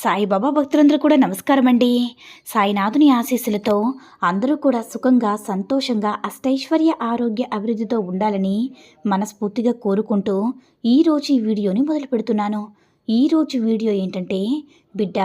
సాయిబాబా భక్తులందరూ కూడా నమస్కారం అండి సాయినాథుని ఆశీస్సులతో అందరూ కూడా సుఖంగా సంతోషంగా అష్టైశ్వర్య ఆరోగ్య అభివృద్ధితో ఉండాలని మనస్ఫూర్తిగా కోరుకుంటూ ఈరోజు ఈ వీడియోని మొదలు పెడుతున్నాను. ఈరోజు వీడియో ఏంటంటే బిడ్డ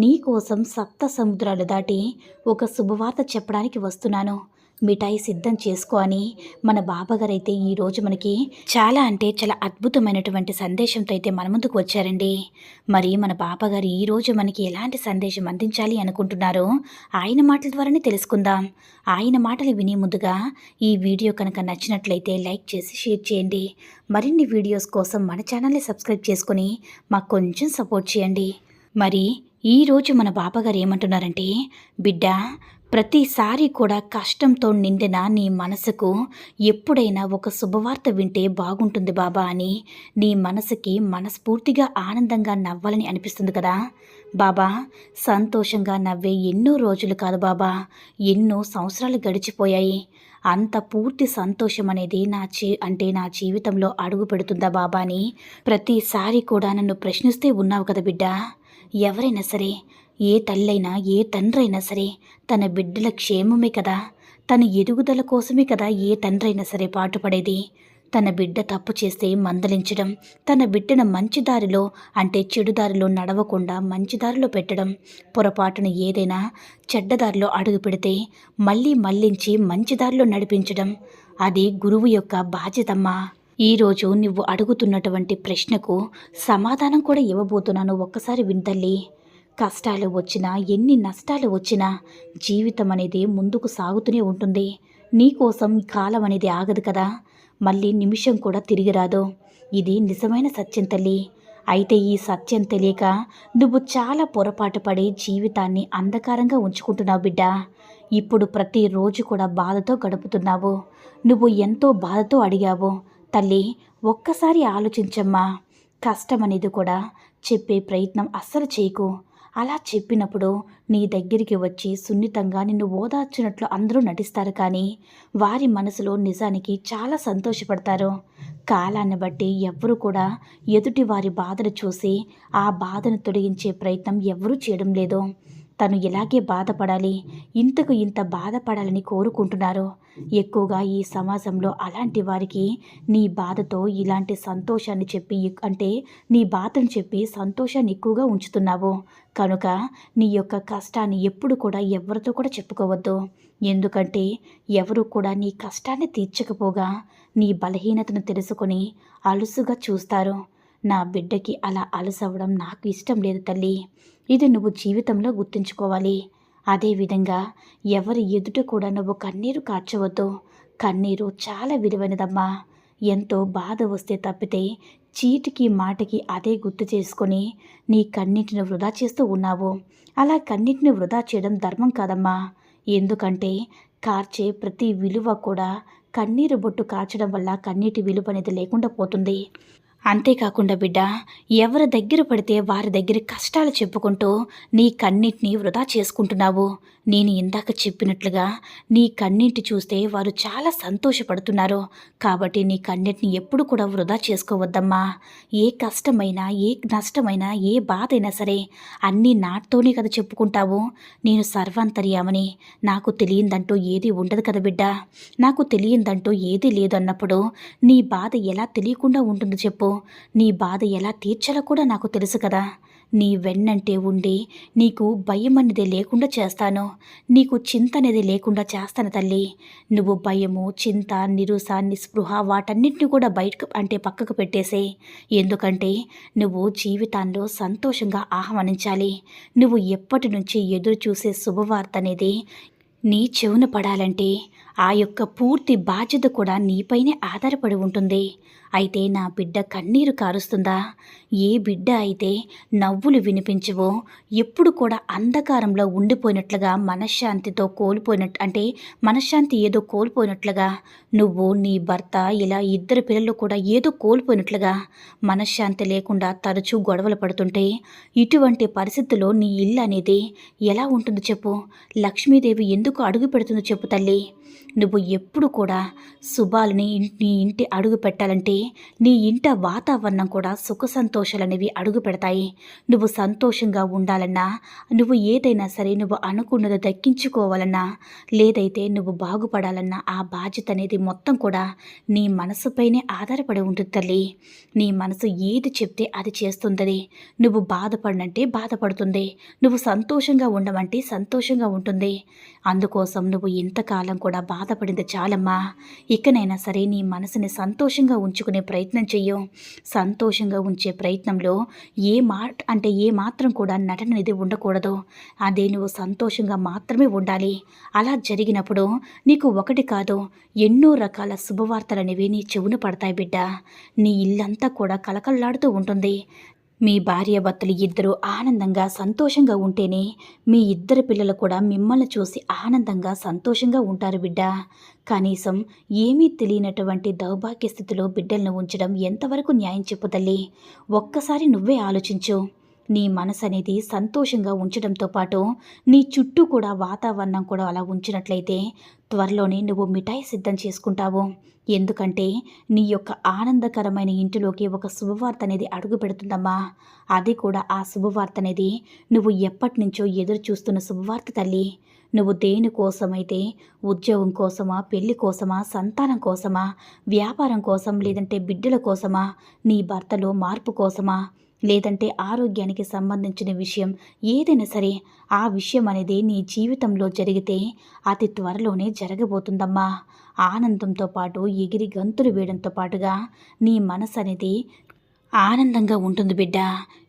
నీ కోసం సప్త సముద్రాలు దాటి ఒక శుభవార్త చెప్పడానికి వస్తున్నాను. మిఠాయి సిద్ధం చేసుకో అని మన బాబాగారు అయితే ఈరోజు మనకి చాలా అంటే చాలా అద్భుతమైనటువంటి సందేశంతో అయితే మన ముందుకు వచ్చారండి. మరి మన బాబాగారు ఈరోజు మనకి ఎలాంటి సందేశం అందించాలి అనుకుంటున్నారో ఆయన మాటల ద్వారానే తెలుసుకుందాం. ఆయన మాటలు వినే ముందుగా ఈ వీడియో కనుక నచ్చినట్లయితే లైక్ చేసి షేర్ చేయండి. మరిన్ని వీడియోస్ కోసం మన ఛానల్ని సబ్స్క్రైబ్ చేసుకుని మాకు కొంచెం సపోర్ట్ చేయండి. మరి ఈరోజు మన బాబాగారు ఏమంటున్నారంటే బిడ్డ ప్రతిసారి కూడా కష్టంతో నిండిన నీ మనసుకు ఎప్పుడైనా ఒక శుభవార్త వింటే బాగుంటుంది బాబా అని నీ మనసుకి మనస్ఫూర్తిగా ఆనందంగా నవ్వాలని అనిపిస్తుంది కదా. బాబా సంతోషంగా నవ్వే ఎన్నో రోజులు కాదు బాబా. ఎన్నో సంవత్సరాలు గడిచిపోయాయి. అంత పూర్తి సంతోషం అనేది నా చీ అంటే నా జీవితంలో అడుగు పెడుతుందా బాబా అని ప్రతిసారి కూడా నన్ను ప్రశ్నిస్తే ఉన్నావు కదా బిడ్డ. ఎవరైనా సరే ఏ తల్లైనా ఏ తండ్రైనా సరే తన బిడ్డల క్షేమమే కదా. తన ఎదుగుదల కోసమే కదా ఏ తండ్రైనా సరే పాటుపడేది. తన బిడ్డ తప్పు చేస్తే మందలించడం తన బిడ్డను మంచి దారిలో అంటే చెడు దారిలో నడవకుండా మంచి దారిలో పెట్టడం పొరపాటున ఏదైనా చెడ్డదారిలో అడుగు పెడితే మళ్ళీ మళ్ళించి మంచి దారిలో నడిపించడం అది గురువు యొక్క బాధ్యతమ్మా. ఈరోజు నువ్వు అడుగుతున్నటువంటి ప్రశ్నకు సమాధానం కూడా ఇవ్వబోతున్నాను ఒక్కసారి వింతల్లి కష్టాలు వచ్చినా ఎన్ని నష్టాలు వచ్చినా జీవితం అనేది ముందుకు సాగుతూనే ఉంటుంది. నీకోసం కాలం అనేది ఆగదు కదా. మళ్ళీ నిమిషం కూడా తిరిగి రాదు. ఇది నిజమైన సత్యం తల్లి. అయితే ఈ సత్యం తెలియక నువ్వు చాలా పొరపాటు పడి జీవితాన్ని అంధకారంగా ఉంచుకుంటున్నావు బిడ్డ. ఇప్పుడు ప్రతిరోజు కూడా బాధతో గడుపుతున్నావు. నువ్వు ఎంతో బాధతో అడిగావు. తల్లి ఒక్కసారి ఆలోచించమ్మా. కష్టం అనేది కూడా చెప్పే ప్రయత్నం అస్సలు చేయకు. అలా చెప్పినప్పుడు నీ దగ్గరికి వచ్చి సున్నితంగా నిన్ను ఓదార్చినట్లు అందరూ నటిస్తారు కానీ వారి మనసులో నిజానికి చాలా సంతోషపడతారు. కాలాన్ని బట్టి ఎవ్వరూ కూడా ఎదుటి వారి బాధను చూసి ఆ బాధను తొలగించే ప్రయత్నం ఎవ్వరూ చేయడం లేదు. తను ఇలాగే బాధపడాలి. ఇంతకు ఇంత బాధపడాలని కోరుకుంటున్నారు. ఎక్కువగా ఈ సమాజంలో అలాంటి వారికి నీ బాధతో ఇలాంటి సంతోషాన్ని చెప్పి అంటే నీ బాధను చెప్పి సంతోషాన్ని ఎక్కువగా ఉంచుతున్నావు. కనుక నీ యొక్క కష్టాన్ని ఎప్పుడు కూడా ఎవరితో కూడా చెప్పుకోవద్దు. ఎందుకంటే ఎవరు కూడా నీ కష్టాన్ని తీర్చకపోగా నీ బలహీనతను తెలుసుకొని అలుసుగా చూస్తారు. నా బిడ్డకి అలా అలసవడం నాకు ఇష్టం లేదు తల్లి. ఇది నువ్వు జీవితంలో గుర్తుంచుకోవాలి. అదేవిధంగా ఎవరి ఎదుట కూడా నువ్వు కన్నీరు కార్చవద్దు. కన్నీరు చాలా విలువైనదమ్మా. ఎంతో బాధ వస్తే తప్పితే చీటికి మాటకి అదే గుర్తు చేసుకొని నీ కన్నిటిని వృధా చేస్తూ ఉన్నావు. అలా కన్నిటిని వృధా చేయడం ధర్మం కాదమ్మా. ఎందుకంటే కార్చే ప్రతి విలువ కూడా కన్నీరు బొట్టు కార్చడం వల్ల కన్నీటి విలువ అనేది లేకుండా పోతుంది. అంతేకాకుండా బిడ్డ ఎవరి దగ్గర పడితే వారి దగ్గర కష్టాలు చెప్పుకుంటూ నీ కన్నిటిని వృధా చేసుకుంటున్నావు. నేను ఇందాక చెప్పినట్లుగా నీ కన్నింటి చూస్తే వారు చాలా సంతోషపడుతున్నారు. కాబట్టి నీ కన్నిటిని ఎప్పుడు కూడా వృధా చేసుకోవద్దమ్మా. ఏ కష్టమైనా ఏ నష్టమైనా ఏ బాధ అయినా సరే అన్నీ నాతోనే కదా చెప్పుకుంటావు. నేను సర్వాంతర్యామని. నాకు తెలియందంటూ ఏది ఉండదు కదా బిడ్డ. నాకు తెలియందంటూ ఏదీ లేదన్నప్పుడు నీ బాధ ఎలా తెలియకుండా ఉంటుంది చెప్పు. నీ బాధ ఎలా తీర్చాలో కూడా నాకు తెలుసు కదా. నీ వెన్నంటే ఉండి నీకు భయం అనేది లేకుండా చేస్తాను. నీకు చింత అనేది లేకుండా చేస్తాను తల్లి. నువ్వు భయము చింత నిరుస నిస్పృహ వాటన్నిటిని కూడా బయటకు అంటే పక్కకు పెట్టేసే. ఎందుకంటే నువ్వు జీవితాల్లో సంతోషంగా ఆహ్వానించాలి. నువ్వు ఎప్పటి నుంచి ఎదురు చూసే శుభవార్త అనేది నీ చెవున పడాలంటే ఆ యొక్క పూర్తి బాధ్యత కూడా నీపైనే ఆధారపడి ఉంటుంది. అయితే నా బిడ్డ కన్నీరు కారుస్తుందా? ఏ బిడ్డ అయితే నవ్వులు వినిపించవో ఎప్పుడు కూడా అంధకారంలో ఉండిపోయినట్లుగా మనశ్శాంతితో కోల్పోయినట్టు అంటే మనశ్శాంతి ఏదో కోల్పోయినట్లుగా నువ్వు నీ భర్త ఇలా ఇద్దరు పిల్లలు కూడా ఏదో కోల్పోయినట్లుగా మనశ్శాంతి లేకుండా తరచూ గొడవలు పడుతుంటే ఇటువంటి పరిస్థితుల్లో నీ ఇల్లు అనేది ఎలా ఉంటుంది చెప్పు? లక్ష్మీదేవి ఎందుకు అడుగు పెడుతుందో చెప్పు తల్లి. నువ్వు ఎప్పుడు కూడా శుభాలని నీ ఇంటి అడుగు పెట్టాలంటే నీ ఇంట వాతావరణం కూడా సుఖ సంతోషాలనేవి అడుగు పెడతాయి. నువ్వు సంతోషంగా ఉండాలన్నా నువ్వు ఏదైనా సరే నువ్వు అనుకున్నది దక్కించుకోవాలన్నా లేదైతే నువ్వు బాగుపడాలన్నా ఆ బాధ్యత అనేది మొత్తం కూడా నీ మనసుపైనే ఆధారపడి ఉంటుంది తల్లి. నీ మనసు ఏది చెప్తే అది చేస్తుంది నువ్వు బాధపడినంటే బాధపడుతుంది. నువ్వు సంతోషంగా ఉండమంటే సంతోషంగా ఉంటుంది. అందుకోసం నువ్వు ఇంతకాలం కూడా బాధపడింది చాలమ్మా. ఇకనైనా సరే నీ మనసుని సంతోషంగా ఉంచుకునే ప్రయత్నం చెయ్యు. సంతోషంగా ఉంచే ప్రయత్నంలో ఏ మాట అంటే ఏ మాత్రం కూడా నటన అనేది ఉండకూడదు. అదే నువ్వు సంతోషంగా మాత్రమే ఉండాలి. అలా జరిగినప్పుడు నీకు ఒకటి కాదు ఎన్నో రకాల శుభవార్తలు అనేవి నీ చెవున పడతాయి బిడ్డ. నీ ఇల్లంతా కూడా కలకల్లాడుతూ ఉంటుంది. మీ భార్యాభర్తలు ఇద్దరూ ఆనందంగా సంతోషంగా ఉంటేనే మీ ఇద్దరు పిల్లలు కూడా మిమ్మల్ని చూసి ఆనందంగా సంతోషంగా ఉంటారు బిడ్డ. కనీసం ఏమీ తెలియనటువంటి దౌర్భాగ్య స్థితిలో బిడ్డలను ఉంచడం ఎంతవరకు న్యాయం చెప్పు తల్లి? ఒక్కసారి నువ్వే ఆలోచించు. నీ మనసు అనేది సంతోషంగా ఉంచడంతో పాటు నీ చుట్టూ కూడా వాతావరణం కూడా అలా ఉంచినట్లయితే త్వరలోనే నువ్వు మిఠాయి సిద్ధం చేసుకుంటావు. ఎందుకంటే నీ యొక్క ఆనందకరమైన ఇంటిలోకి ఒక శుభవార్త అనేది అడుగు పెడుతుందమ్మా. అది కూడా ఆ శుభవార్త అనేది నువ్వు ఎప్పటి నుంచో ఎదురు చూస్తున్న శుభవార్త తల్లి. నువ్వు దేని కోసమైతే ఉద్యోగం కోసమా పెళ్ళి కోసమా సంతానం కోసమా వ్యాపారం కోసం లేదంటే బిడ్డల కోసమా నీ భర్తలో మార్పు కోసమా లేదంటే ఆరోగ్యానికి సంబంధించిన విషయం ఏదైనా సరే ఆ విషయం అనేది నీ జీవితంలో జరిగితే అతి త్వరలోనే జరగబోతుందమ్మా. ఆనందంతో పాటు ఎగిరి గంతులు వేయడంతో పాటుగా నీ మనసు అనేది ఆనందంగా ఉంటుంది బిడ్డ.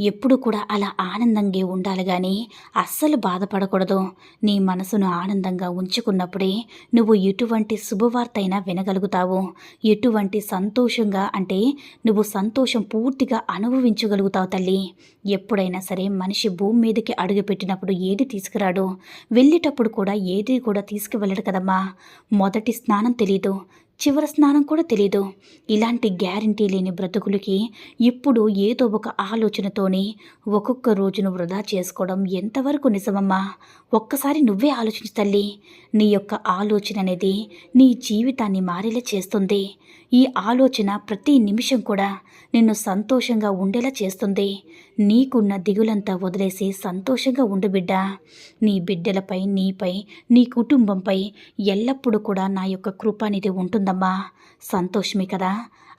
ఎప్పుడు కూడా అలా ఆనందంగా ఉండాలి కానీ అస్సలు బాధపడకూడదు. నీ మనసును ఆనందంగా ఉంచుకున్నప్పుడే నువ్వు ఎటువంటి శుభవార్త అయినా వినగలుగుతావు. ఎటువంటి సంతోషంగా అంటే నువ్వు సంతోషం పూర్తిగా అనుభవించగలుగుతావు తల్లి. ఎప్పుడైనా సరే మనిషి భూమి మీదకి అడుగుపెట్టినప్పుడు ఏది తీసుకురాడు? వెళ్ళేటప్పుడు కూడా ఏది కూడా తీసుకువెళ్ళడు కదమ్మా. మొదటి స్నానం తెలీదు. చివరి స్నానం కూడా తెలీదు. ఇలాంటి గ్యారంటీ లేని బ్రతుకులకి ఇప్పుడు ఏదో ఒక ఆలోచనతోని ఒక్కొక్క రోజును వృధా చేసుకోవడం ఎంతవరకు నిజమమ్మా? ఒక్కసారి నువ్వే ఆలోచించు తల్లి. నీ యొక్క ఆలోచన అనేది నీ జీవితాన్ని మారేలా చేస్తుంది. ఈ ఆలోచన ప్రతి నిమిషం కూడా నిన్ను సంతోషంగా ఉండేలా చేస్తుంది. నీకున్న దిగులంతా వదిలేసి సంతోషంగా ఉండు బిడ్డ. నీ బిడ్డలపై నీపై నీ కుటుంబంపై ఎల్లప్పుడూ కూడా నా యొక్క కృప అనేది ఉంటుందమ్మా. సంతోషమే కదా.